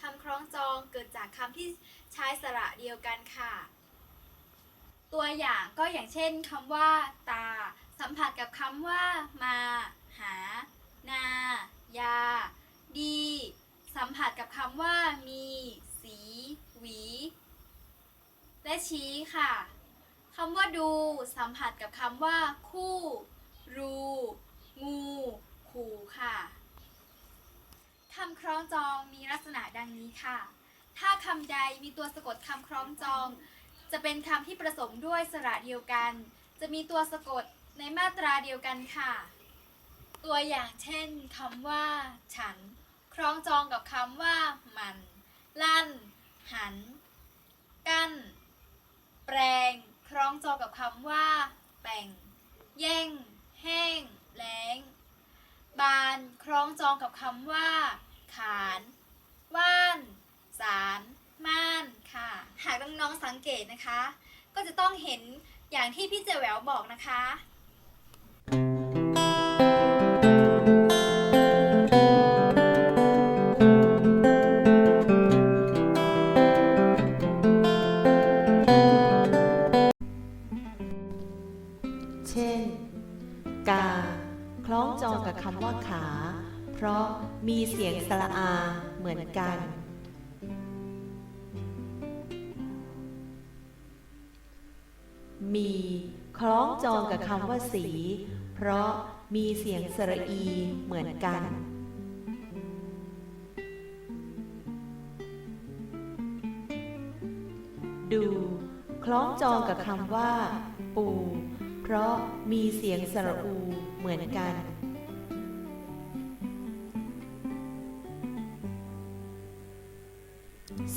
คำคล้องจองเกิดจากคำที่ใช้สระเดียวกันค่ะ ตัวอย่างก็อย่างเช่นคำว่า ตา สัมผัสกับคำว่า มา หา นา ยา ดี สัมผัสกับคำว่า มี สี หวี และชี้ค่ะคำว่าดู สัมผัสกับคำว่า คู่ รู งู ขู่ค่ะคำคล้องจอง กษณะดังนี้ค่ะ ถ้าคำใดมีตัวสะกดคำคล้องจอง จะเป็นคำที่ผสมด้วยสระเดียวกัน จะมีตัวสะกดในมาตราเดียวกันค่ะ ตัวอย่างเช่นคำว่า ฉัน คล้องจองกับคำว่า มัน ลั่น หัน กั้น แปลง คล้องจองกับคำว่า แป่ง แย่ง แห้ง แล้ง บาน คล้องจองกับคำว่าขาน ว่าน สารม่านค่ะ หากน้องๆสังเกตนะคะ ก็จะต้องเห็นอย่างที่พี่เจแหววบอกนะคะเช่นกา คล้องจองกับคำว่าขา เพราะมีเสียงสระอา เหมือนกัน มีคล้องจองกับคำว่าสี เพราะมีเสียงสระอีเหมือนกัน ดูคล้องจองกับคำว่า ปู เพราะมีเสียงสระอูเหมือนกัน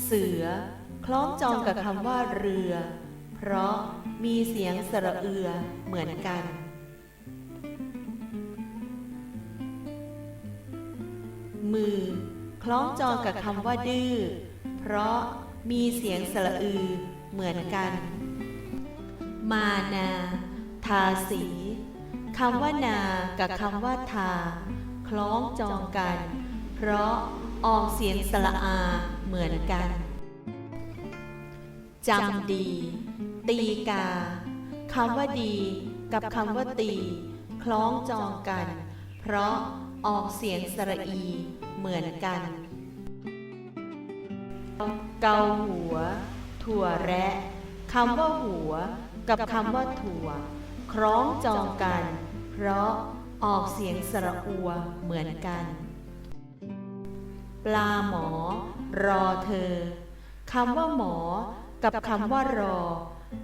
เสือ คล้องจองกับคำว่าเรือ เพราะมีเสียงสระเอือเหมือนกัน มือ คล้องจองกับคำว่าดื้อ เพราะมีเสียงสระอือเหมือนกัน มานา ทาสีคำว่านา กับคำว่าทา คล้องจองกัน เพราะออกเสียงสระอาเหมือนกัน จำดี ตีกาคำว่าดีกับคำว่าตี คล้องจองกัน เพราะออกเสียงสระอีเหมือนกัน เกาหัว ถั่วแระคำว่าหัว กับคำว่าถั่ว คล้องจองกัน เพราะออกเสียงสระอัวเหมือนกัน ปลาหมอ รอเธอคำว่าหมอ กับคำว่ารอ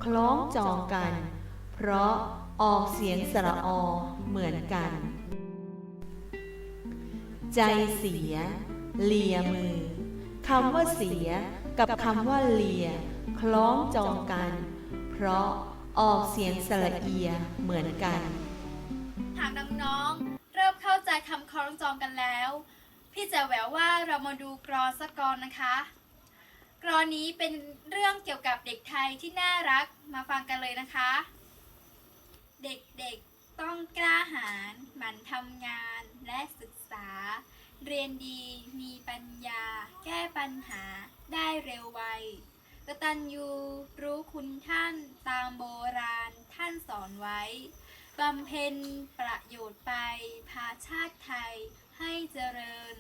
คล้องจองกัน เพราะออกเสียงสระอเหมือนกัน ใจเสีย เลียมือคำว่าเสีย กับคำว่าเลีย คล้องจองกัน เพราะออกเสียงสระเอียเหมือนกัน หากน้องๆเริ่มเข้าใจคำคล้องจองกันแล้ว พี่จะแหววว่าเรามาดูกรอนสักกรอนนะคะ กรอนนี้เป็นเรื่องเกี่ยวกับเด็กไทยที่น่ารักมาฟังกันเลยนะคะ เด็กๆต้องกล้าหาญหมั่นทำงานและศึกษา เรียนดีมีปัญญา แก้ปัญหาได้เร็วไวกตัญญูรู้คุณท่านตามโบราณท่านสอนไว้บำเพ็ญประโยชน์ไปพาชาติไทย ให้เจริญ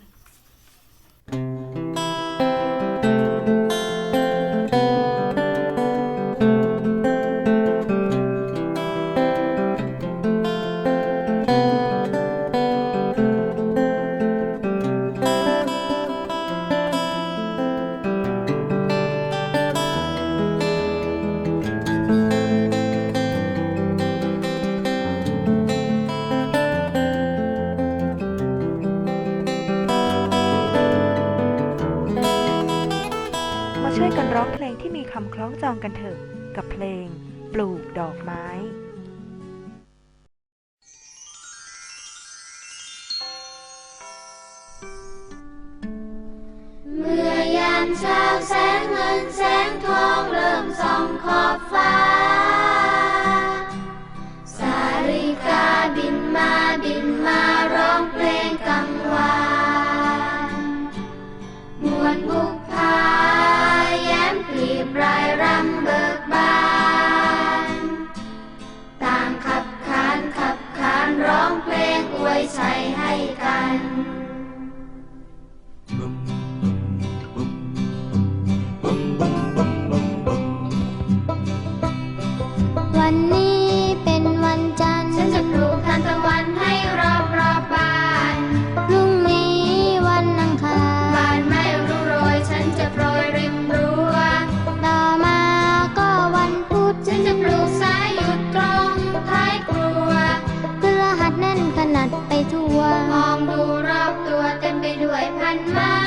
ช่วยกันร้องเพลงที่มีคำคล้องจองกันเถอะ กับเพลง ปลูกดอกไม้เมื่อยามเช้าแสงเงินแสงทองเริ่มส่องขอบฟ้าัดไปทั่วมองดูรอบตัวเต็มไปด้วยพันไม้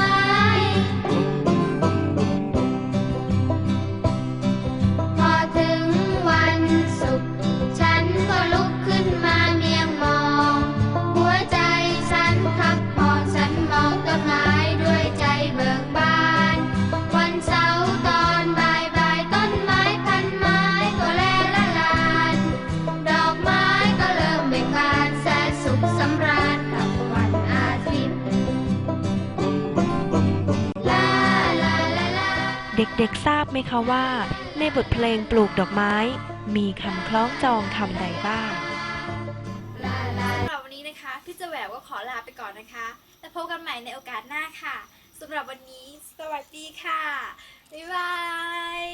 เด็กๆทราบไหมคะว่า ในบทเพลงปลูกดอกไม้ มีคำคล้องจองคำใดบ้างสำหรับวันนี้นะคะ พี่เจะแหววก็ขอลาไปก่อนนะคะ แล้วพบกันใหม่ในโอกาสหน้าค่ะสำหรับวันนี้ สวัสดีค่ะ บ๊ายบาย